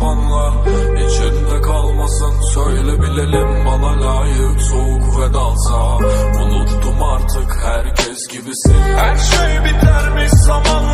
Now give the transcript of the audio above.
zamanla içinde kalmasın Söyle bilelim bana layık soğuk ve dalsa Unuttum artık herkes gibisin. Her şey bitermiş zamanla.